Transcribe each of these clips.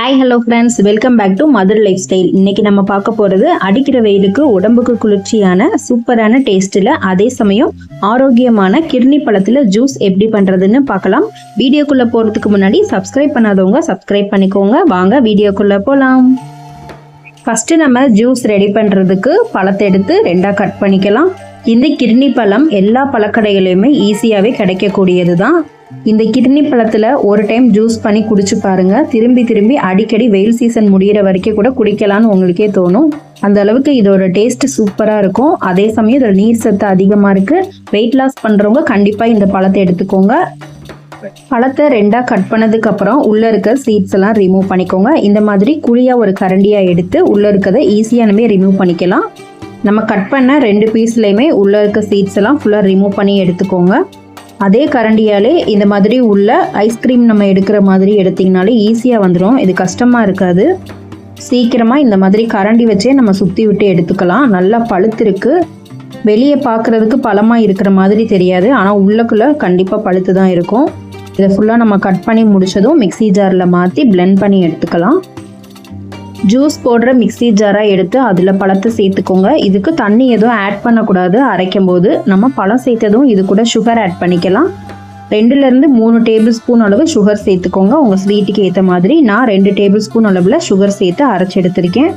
Hi hello friends welcome back to Madhur lifestyle இன்னைக்கு நம்ம பார்க்க போகிறது அடிக்கிற வெயிலுக்கு உடம்புக்கு குளிர்ச்சியான சூப்பரான டேஸ்ட்டில் அதே சமயம் ஆரோக்கியமான கிர்னி பழத்தில் ஜூஸ் எப்படி பண்ணுறதுன்னு பார்க்கலாம். வீடியோக்குள்ளே போகிறதுக்கு முன்னாடி சப்ஸ்கிரைப் பண்ணாதவங்க சப்ஸ்கிரைப் பண்ணிக்கோங்க. வாங்க வீடியோக்குள்ளே போகலாம் ஃபஸ்ட்டு நம்ம ஜூஸ் ரெடி பண்ணுறதுக்கு பழத்தை எடுத்து ரெண்டாக கட் பண்ணிக்கலாம். இந்த கிர்னி பழம் எல்லா பழக்கடைகளையுமே ஈஸியாகவே கிடைக்கக்கூடியது தான் இந்த கிட்னி பழத்தில் ஒரு டைம் ஜூஸ் பண்ணி குடிச்சு பாருங்க. திரும்பி திரும்பி அடிக்கடி வெயில் சீசன் முடியிற வரைக்கும் கூட குடிக்கலான்னு உங்களுக்கே தோணும். அந்த அளவுக்கு இதோட டேஸ்ட் சூப்பராக இருக்கும். அதே சமயம் இதோட நீர் சத்து அதிகமாக இருக்குது வெயிட் லாஸ் பண்ணுறவங்க கண்டிப்பாக இந்த பழத்தை எடுத்துக்கோங்க. பழத்தை ரெண்டாக கட் பண்ணதுக்கு அப்புறம் உள்ளே இருக்க சீட்ஸ் எல்லாம் ரிமூவ் பண்ணிக்கோங்க. இந்த மாதிரி குழியாக ஒரு கரண்டியாக எடுத்து உள்ளே இருக்கிறத ஈஸியானமே ரிமூவ் பண்ணிக்கலாம். நம்ம கட் பண்ண ரெண்டு பீஸ்லையுமே உள்ளே இருக்க சீட்ஸ் எல்லாம் ஃபுல்லாக ரிமூவ் பண்ணி எடுத்துக்கோங்க. அதே கரண்டியாலே இந்த மாதிரி உள்ள ஐஸ்கிரீம் நம்ம எடுக்கிற மாதிரி எடுத்திங்கனாலே ஈஸியாக வந்துடும் இது கஷ்டமாக இருக்காது. சீக்கிரமாக இந்த மாதிரி கரண்டி வச்சே நம்ம சுற்றி விட்டு எடுத்துக்கலாம். நல்லா பழுத்திருக்கு. வெளியே பார்க்குறதுக்கு பழமாக இருக்கிற மாதிரி தெரியாது. ஆனால் உள்ளக்குள்ளே கண்டிப்பாக பழுத்து தான் இருக்கும். இதை ஃபுல்லாக நம்ம கட் பண்ணி முடிச்சதும் மிக்ஸி ஜாரில் மாற்றி பிளெண்ட் பண்ணி எடுத்துக்கலாம். ஜூஸ் போடுற மிக்ஸி ஜாராக எடுத்து அதில் பழத்தை சேர்த்துக்கோங்க. இதுக்கு தண்ணி எதுவும் ஆட் பண்ணக்கூடாது. அரைக்கும் போது நம்ம பழம் சேர்த்ததும் இது கூட சுகர் ஆட் பண்ணிக்கலாம். ரெண்டுலேருந்து மூணு டேபிள் ஸ்பூன் அளவு சுகர் சேர்த்துக்கோங்க. உங்கள் ஸ்வீட்டுக்கு ஏற்ற மாதிரி நான் ரெண்டு டேபிள் ஸ்பூன் அளவில் சுகர் சேர்த்து அரைச்சி எடுத்திருக்கேன்.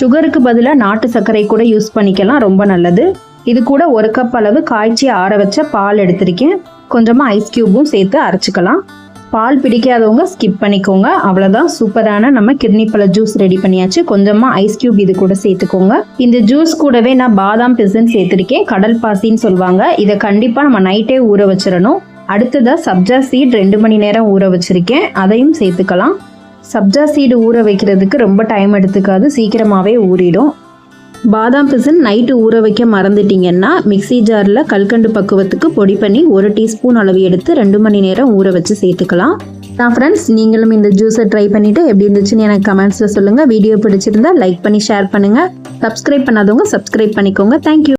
சுகருக்கு பதிலாக நாட்டு சர்க்கரை கூட யூஸ் பண்ணிக்கலாம். ரொம்ப நல்லது. இது கூட ஒரு கப் அளவு காய்ச்சி ஆற வச்ச பால் எடுத்திருக்கேன். கொஞ்சமாக ஐஸ் க்யூபும் சேர்த்து அரைச்சிக்கலாம். பால் பிடிக்காதவங்க ஸ்கிப் பண்ணிக்கோங்க. அவ்வளோதான் சூப்பரான நம்ம கிட்னி பழ ஜூஸ் ரெடி பண்ணியாச்சு. கொஞ்சமாக ஐஸ் க்யூப் இது கூட சேர்த்துக்கோங்க. இந்த ஜூஸ் கூடவே நான் பாதாம் பிசன் சேர்த்துருக்கேன். கடல் பாசின்னு சொல்லுவாங்க. இதை கண்டிப்பாக நம்ம நைட்டே ஊற வச்சிடணும். அடுத்ததாக சப்ஜா சீட் ரெண்டு மணி நேரம் ஊற வச்சுருக்கேன். அதையும் சேர்த்துக்கலாம். சப்ஜா சீடு ஊற வைக்கிறதுக்கு ரொம்ப டைம் எடுத்துக்காது. சீக்கிரமாகவே ஊறிடும். பாதாம் பிசின் நைட்டு ஊற வைக்க மறந்துட்டீங்கன்னா மிக்ஸி ஜாரில் கல்கண்டு பக்குவத்துக்கு பொடி பண்ணி ஒரு டீஸ்பூன் அளவு எடுத்து ரெண்டு மணி நேரம் ஊற வச்சு சேர்த்துக்கலாம். நான் ஃப்ரெண்ட்ஸ் நீங்களும் இந்த ஜூஸை ட்ரை பண்ணிவிட்டு எப்படி இருந்துச்சுன்னு எனக்கு கமெண்ட்ஸில் சொல்லுங்கள் வீடியோ பிடிச்சிருந்தா லைக் பண்ணி ஷேர் பண்ணுங்கள் சப்ஸ்கிரைப் பண்ணாதவங்க சப்ஸ்கிரைப் பண்ணிக்கோங்க. தேங்க்யூ